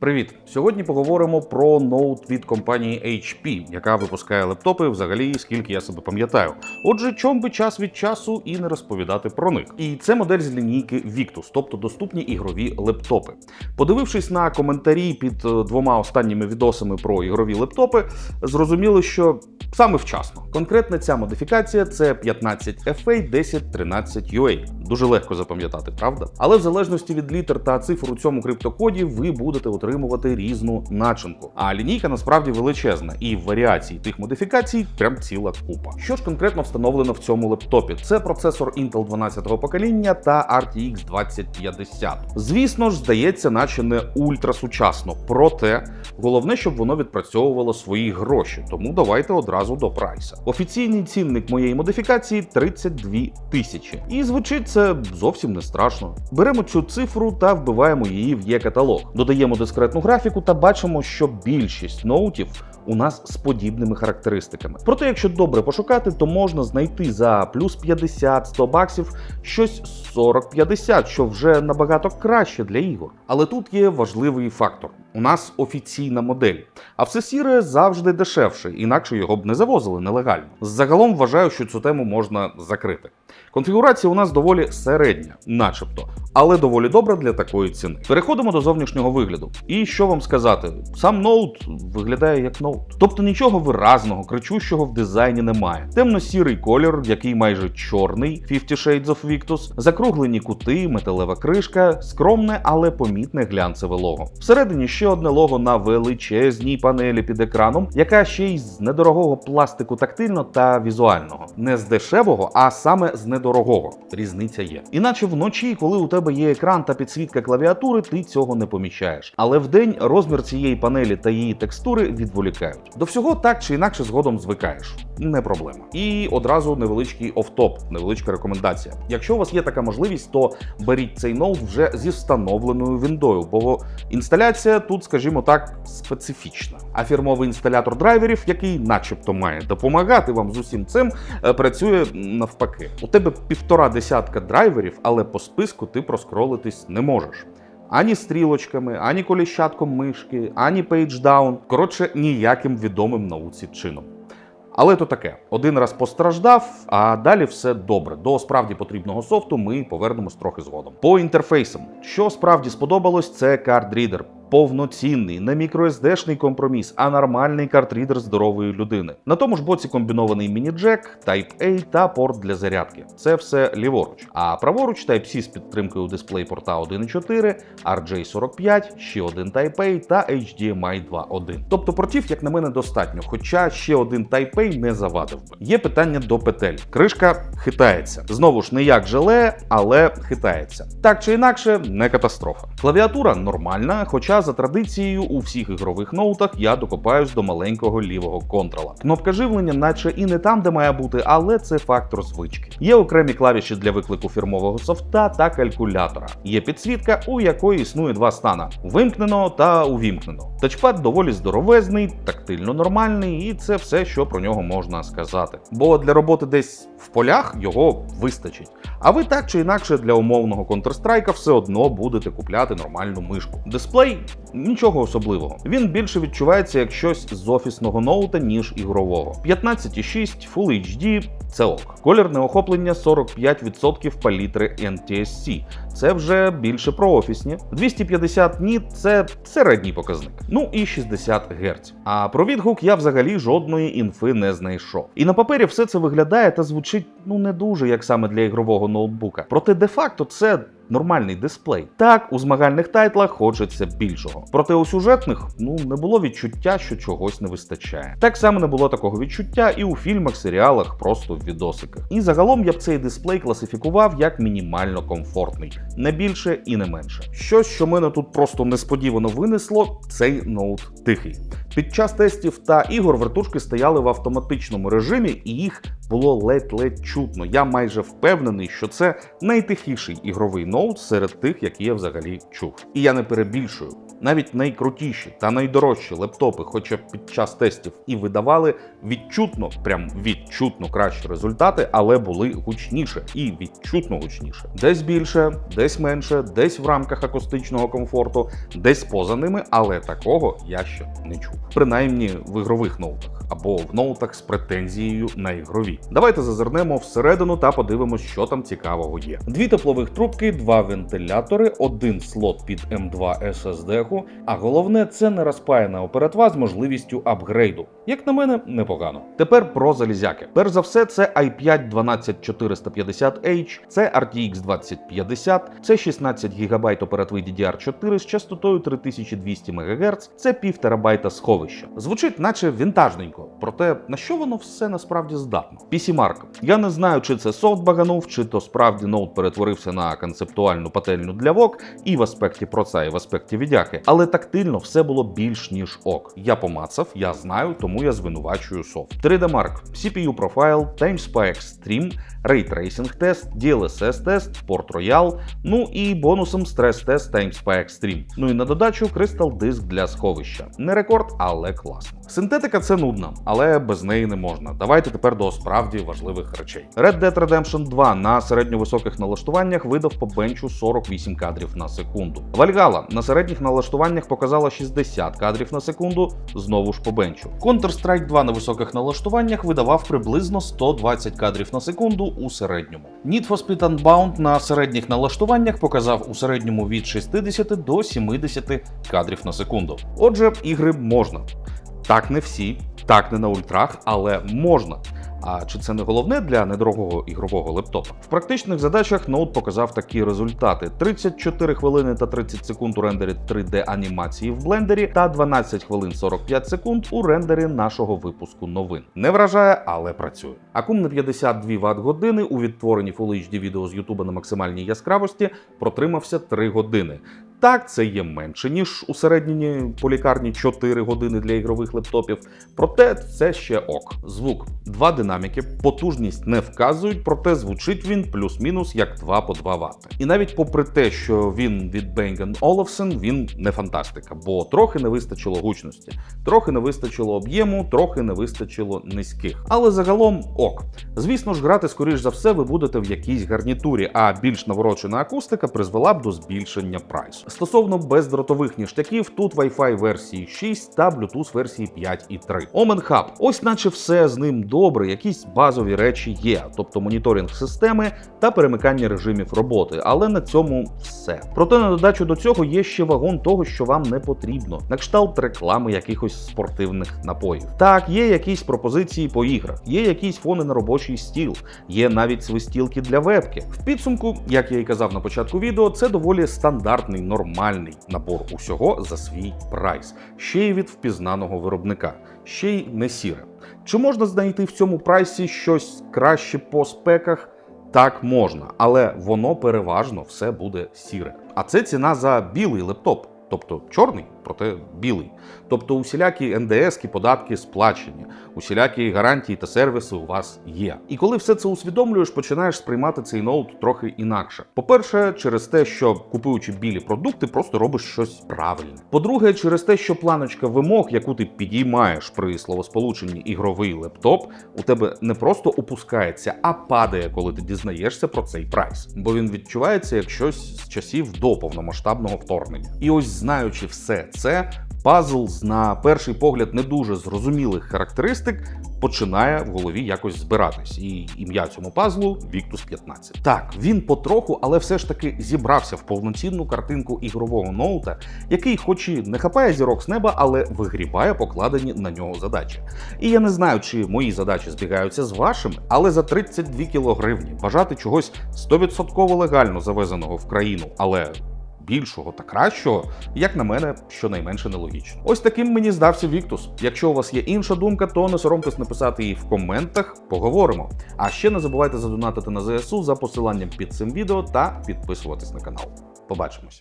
Привіт! Сьогодні поговоримо про ноут від компанії HP, яка випускає лептопи взагалі, скільки я себе пам'ятаю. Отже, чом би час від часу і не розповідати про них. І це модель з лінійки Victus, тобто доступні ігрові лептопи. Подивившись на коментарі під е, двома останніми відосами про ігрові лептопи, зрозуміло, що саме вчасно. Конкретно ця модифікація це 15FA 1013 UA. Дуже легко запам'ятати, правда? Але в залежності від літер та цифр у цьому криптокоді ви будете отримувати різну начинку. А лінійка насправді величезна, і варіацій тих модифікацій прям ціла купа. Що ж конкретно встановлено в цьому лептопі? Це процесор Intel 12-го покоління та RTX 2050. Звісно ж, здається, наче не ультрасучасно. Проте головне, щоб воно відпрацьовувало свої гроші. Тому давайте одразу до прайса. Офіційний цінник моєї модифікації 32 тисячі. І звучить це зовсім не страшно. Беремо цю цифру та вбиваємо її в є-каталог. Додаємо дискретну графіку та бачимо, що більшість ноутів у нас з подібними характеристиками. Проте, якщо добре пошукати, то можна знайти за плюс 50-100 баксів щось 40-50, що вже набагато краще для ігор. Але тут є важливий фактор: у нас офіційна модель, а все сіре завжди дешевше, інакше його б не завозили нелегально. Загалом вважаю, що цю тему можна закрити. Конфігурація у нас доволі середня, начебто, але доволі добра для такої ціни. Переходимо до зовнішнього вигляду. І що вам сказати, сам ноут виглядає як ноут. Тобто нічого виразного, кричущого в дизайні немає. Темно-сірий колір, який майже чорний, 50 Shades of Victus, закруглені кути, металева кришка, скромне, але помітне глянцеве лого. Всередині ще одне лого на величезній панелі під екраном, яка ще й з недорогого пластику тактильно та візуального. Не з дешевого, а саме з недорогого. Різниця є. Іначе вночі, коли у тебе є екран та підсвітка клавіатури, ти цього не помічаєш. Але вдень розмір цієї панелі та її текстури відволікають. До всього так чи інакше згодом звикаєш. Не проблема. І одразу невеличкий офтоп, невеличка рекомендація. Якщо у вас є така можливість, то беріть цей ноут вже зі встановленою віндою, бо інсталяція тут, скажімо так, специфічна. А фірмовий інсталятор драйверів, який, начебто, має допомагати вам з усім цим, е, працює навпаки. У тебе півтора десятка драйверів, але по списку ти проскролитись не можеш. Ані стрілочками, ані коліщатком мишки, ані пейдждаун. Коротше, ніяким відомим науці чином. Але то таке, один раз постраждав, а далі все добре. До справді потрібного софту ми повернемось трохи згодом. По інтерфейсам, що справді сподобалось, це кардрідер. Повноцінний, не мікроSD-шний компроміс, а нормальний картрідер здорової людини. На тому ж боці комбінований міні-джек, Type-A та порт для зарядки. Це все ліворуч. А праворуч Type-C з підтримкою DisplayPort 1.4, RJ45, ще один Type-A та HDMI 2.1. Тобто портів, як на мене, достатньо, хоча ще один Type-A не завадив би. Є питання до петель. Кришка хитається. Знову ж не як желе, але хитається. Так чи інакше, не катастрофа. Клавіатура нормальна, хоча за традицією у всіх ігрових ноутах я докопаюсь до маленького лівого контрола. Кнопка живлення, наче і не там, де має бути, але це фактор звички. Є окремі клавіші для виклику фірмового софта та калькулятора. Є підсвітка, у якої існує два стана: вимкнено та увімкнено. Тачпад доволі здоровезний, тактильно нормальний, і це все, що про нього можна сказати. Бо для роботи десь в полях його вистачить. А ви так чи інакше для умовного Counter-Strike все одно будете купляти нормальну мишку. Дисплей нічого особливого. Він більше відчувається як щось з офісного ноута, ніж ігрового. 15,6 Full HD це ок. Колірне охоплення 45% палітри NTSC. Це вже більше про офісні. 250 ніт це середній показник. Ну і 60 Гц. А про відгук я взагалі жодної інфи не знайшов. І на папері все це виглядає та звучить ну не дуже як саме для ігрового ноутбука. Проте де-факто це. Нормальний дисплей. Так, у змагальних тайтлах хочеться більшого. Проте у сюжетних ну не було відчуття, що чогось не вистачає. Так само не було такого відчуття і у фільмах, серіалах, просто в відосиках. І загалом я б цей дисплей класифікував як мінімально комфортний, не більше і не менше. Щось, що мене тут просто несподівано винесло, цей ноут тихий. Під час тестів та ігор вертушки стояли в автоматичному режимі, і їх було ледь-ледь чутно. Я майже впевнений, що це найтихіший ігровий ноут серед тих, які я взагалі чув. І я не перебільшую. Навіть найкрутіші та найдорожчі лептопи, хоча б під час тестів і видавали відчутно, прям відчутно кращі результати, але були гучніше і відчутно гучніше. Десь більше, десь менше, десь в рамках акустичного комфорту, десь поза ними, але такого я ще не чув. Принаймні в ігрових ноутах або в ноутах з претензією на ігрові. Давайте зазирнемо всередину та подивимось, що там цікавого є. Дві теплових трубки, два вентилятори, один слот під M2 SSD, а головне це не розпаяна оператва з можливістю апгрейду. Як на мене, непогано. Тепер про залізяки. Перш за все, це i5 12450H, це RTX 2050, це 16 ГБ оперативи DDR4 з частотою 3200 МГц, це пів терабайта сховища. Звучить, наче вінтажненько, проте на що воно все насправді здатно? PC Mark. Я не знаю, чи це софт баганув, чи то справді ноут перетворився на концептуальну пательню для вок і в аспекті проца, і в аспекті відяки, але тактильно все було більш ніж ок. Я помацав, я знаю, тому я звинувачую софт. 3D Mark, CPU Profile, TimeSpy Extreme, Tracing тест, DLSS тест, Port Royal, ну і бонусом стрес-тест TimeSpy Extreme. Ну і на додачу Crystal Disk для сховища. Не рекорд, але класно. Синтетика це нудно, але без неї не можна. Давайте тепер до справді важливих речей. Red Dead Redemption 2 на середньовисоких налаштуваннях видав по бенчу 48 кадрів на секунду. Valhalla на середніх налаштуваннях показала 60 кадрів на секунду, знову ж по бенчу. Counter-Strike 2 на високих налаштуваннях видавав приблизно 120 кадрів на секунду у середньому. Need for Speed Unbound на середніх налаштуваннях показав у середньому від 60 до 70 кадрів на секунду. Отже, ігри можна. Так не всі, так не на ультрах, але можна. А чи це не головне для недорогого ігрового лептопа? В практичних задачах ноут показав такі результати: 34 хвилини та 30 секунд у рендері 3D анімації в блендері та 12 хвилин 45 секунд у рендері нашого випуску новин. Не вражає, але працює. Акум на 52 Вт години у відтворенні Full HD відео з YouTube на максимальній яскравості протримався 3 години. Так, це є менше, ніж у середній по лікарні 4 години для ігрових лептопів. Проте це ще ок. Звук, два динаміки, потужність не вказують, проте звучить він плюс-мінус як 2 по 2 Вт. І навіть попри те, що він від Bang Olufsen, він не фантастика, бо трохи не вистачило гучності, трохи не вистачило об'єму, трохи не вистачило низьких. Але загалом ок. Звісно ж, грати, скоріш за все, ви будете в якійсь гарнітурі, а більш наворочена акустика призвела б до збільшення прайсу. Стосовно бездротових ніштяків, тут Wi-Fi версії 6 та Bluetooth версії 5.3. Omen Hub. Ось наче все з ним добре, якісь базові речі є, тобто моніторинг системи та перемикання режимів роботи, але на цьому все. Проте на додачу до цього є ще вагон того, що вам не потрібно, на кшталт реклами якихось спортивних напоїв. Так, є якісь пропозиції по іграх, є якісь фони на робочий стіл, є навіть свистілки для вебки. В підсумку, як я і казав на початку відео, це доволі стандартний нормальний набор усього за свій прайс, ще й від впізнаного виробника, ще й не сіре. Чи можна знайти в цьому прайсі щось краще по спеках? Так можна, але воно переважно все буде сіре. А це ціна за білий лептоп, тобто чорний, проте білий. Тобто усілякі НДС-ки, податки сплачені, усілякі гарантії та сервіси у вас є. І коли все це усвідомлюєш, починаєш сприймати цей ноут трохи інакше. По-перше, через те, що купуючи білі продукти, просто робиш щось правильне. По-друге, через те, що планочка вимог, яку ти підіймаєш при словосполученні ігровий лептоп, у тебе не просто опускається, а падає, коли ти дізнаєшся про цей прайс. Бо він відчувається як щось з часів до повномасштабного вторгнення. І ось знаючи все це, пазл з на перший погляд не дуже зрозумілих характеристик починає в голові якось збиратись. І ім'я цьому пазлу Victus 15. Так, він потроху, але все ж таки зібрався в повноцінну картинку ігрового ноута, який, хоч і не хапає зірок з неба, але вигрібає покладені на нього задачі. І я не знаю, чи мої задачі збігаються з вашими, але за 32 кілогривні бажати чогось 100% легально завезеного в країну, але більшого та кращого, як на мене, щонайменше нелогічно. Ось таким мені здався Віктус. Якщо у вас є інша думка, то не соромтесь написати її в коментах, поговоримо. А ще не забувайте задонатити на ЗСУ за посиланням під цим відео та підписуватись на канал. Побачимось.